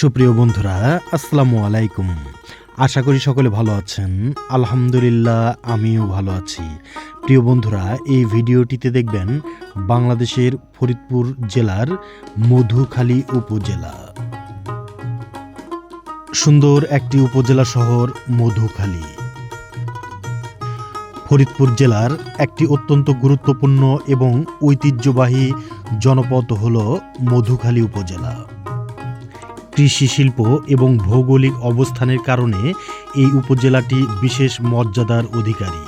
সুপ্রিয় বন্ধুরা, আসসালামু আলাইকুম। আশা করি সকলে ভালো আছেন। আলহামদুলিল্লাহ, আমিও ভালো আছি। প্রিয় বন্ধুরা, এই ভিডিওটিতে দেখবেন বাংলাদেশের ফরিদপুর জেলার মধুখালী উপজেলা। সুন্দর একটি উপজেলা শহর মধুখালী। ফরিদপুর জেলার একটি অত্যন্ত গুরুত্বপূর্ণ এবং ঐতিহ্যবাহী জনপদ হল মধুখালী উপজেলা। কৃষি শিল্প এবং ভৌগোলিক অবস্থানের কারণে এই উপজেলাটি বিশেষ মর্যাদার অধিকারী।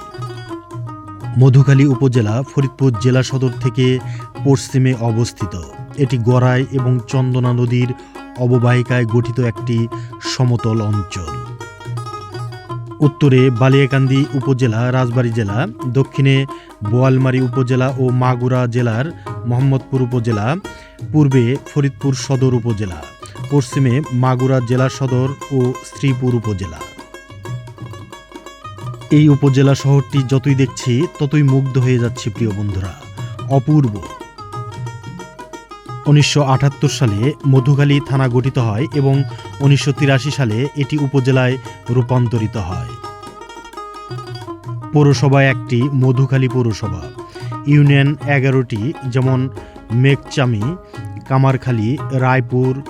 মধুখালী উপজেলা ফরিদপুর জেলা সদর থেকে পশ্চিমে অবস্থিত। এটি গড়াই এবং চন্দনা নদীর অববাহিকায় গঠিত একটি সমতল অঞ্চল। উত্তরে বালিয়াকান্দি উপজেলা, রাজবাড়ী জেলা, দক্ষিণে বোয়ালমারী উপজেলা ও মাগুরা জেলার মোহাম্মদপুর উপজেলা, পূর্বে ফরিদপুর সদর উপজেলা। পশ্চিমে মাগুরা জেলা সদর ও শ্রীপুর উপজেলা। এই উপজেলা শহরটি যতই দেখছি, ততই মুগ্ধ হয়ে যাচ্ছে প্রিয় বন্ধুরা। অপূর্ব। উনিশশো সালে মধুখালী থানা গঠিত হয় এবং উনিশশো তিরাশি সালে এটি উপজেলায় রূপান্তরিত হয়। পৌরসভা একটি মধুখালী পৌরসভা। ইউনিয়ন এগারোটি, যেমন মেঘচামি, কামারখালী, রায়পুর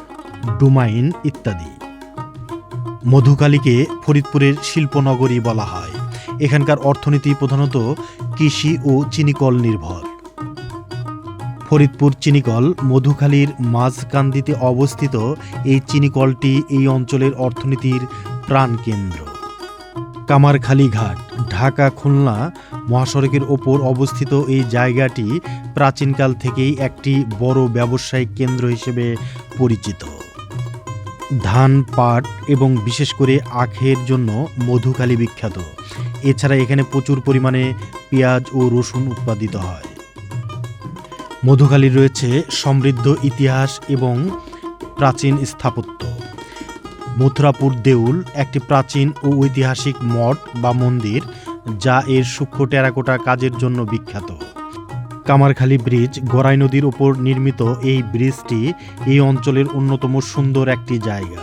ডুমাইন ইত্যাদি। মধুকালীকে ফরিদপুরের শিল্পনগরী বলা হয়। এখানকার অর্থনীতি প্রধানত কৃষি ও চিনিকল নির্ভর। ফরিদপুর চিনিকল মধুখালীর মাঝকান্দিতে অবস্থিত এই চিনিকলটি এই অঞ্চলের অর্থনীতির প্রাণকেন্দ্র। কামারখালী ঘাট, ঢাকা খুলনা মহাসড়কের ওপর অবস্থিত এই জায়গাটি প্রাচীনকাল থেকেই একটি বড় ব্যবসায়িক কেন্দ্র হিসেবে পরিচিত। ধান, পাট এবং বিশেষ করে আখের জন্য মধুখালী বিখ্যাত। এছাড়া এখানে প্রচুর পরিমাণে পেঁয়াজ ও রসুন উৎপাদিত হয়। মধুখালীর রয়েছে সমৃদ্ধ ইতিহাস এবং প্রাচীন স্থাপত্য। মথুরাপুর দেউল একটি প্রাচীন ও ঐতিহাসিক মঠ বা মন্দির, যা এর সূক্ষ্ম টেরাকোটা কাজের জন্য বিখ্যাত। কামারখালী ব্রিজ গড়াই নদীর উপর নির্মিত এই ব্রিজটি এই অঞ্চলের অন্যতম সুন্দর একটি জায়গা।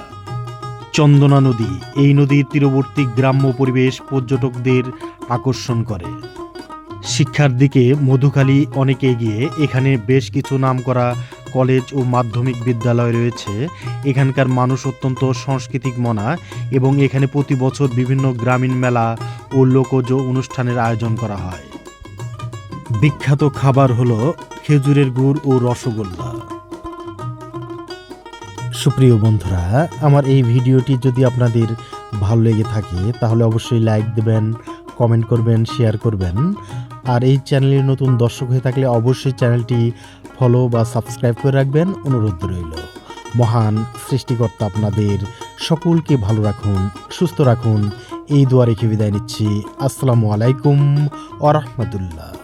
চন্দনা নদী এই নদীর তীরবর্তী গ্রাম্য পরিবেশ পর্যটকদের আকর্ষণ করে। শিক্ষার দিকে মধুখালী অনেক এগিয়ে এখানে বেশ কিছু নামকরা কলেজ ও মাধ্যমিক বিদ্যালয় রয়েছে। এখানকার মানুষ অত্যন্ত সাংস্কৃতিক মনা এবং এখানে প্রতি বছর বিভিন্ন গ্রামীণ মেলা ও লোকজ অনুষ্ঠানের আয়োজন করা হয়। বিখ্যাত খাবার হলো খেজুরের গুড় ও রসগোল্লা। সুপ্রিয় বন্ধুরা, আমার এই ভিডিওটি যদি আপনাদের ভালো লেগে থাকে, তাহলে অবশ্যই লাইক দেবেন, কমেন্ট করবেন, শেয়ার করবেন। আর এই চ্যানেলে নতুন দর্শক হয়ে থাকলে অবশ্যই চ্যানেলটি ফলো বা সাবস্ক্রাইব করে রাখবেন। অনুরোধ রইল। মহান সৃষ্টিকর্তা আপনাদের সকলকে ভালো রাখুন, সুস্থ রাখুন। এই দোয়া রেখে বিদায় নিচ্ছি। আসসালামু আলাইকুম ওরহমতুল্লাহ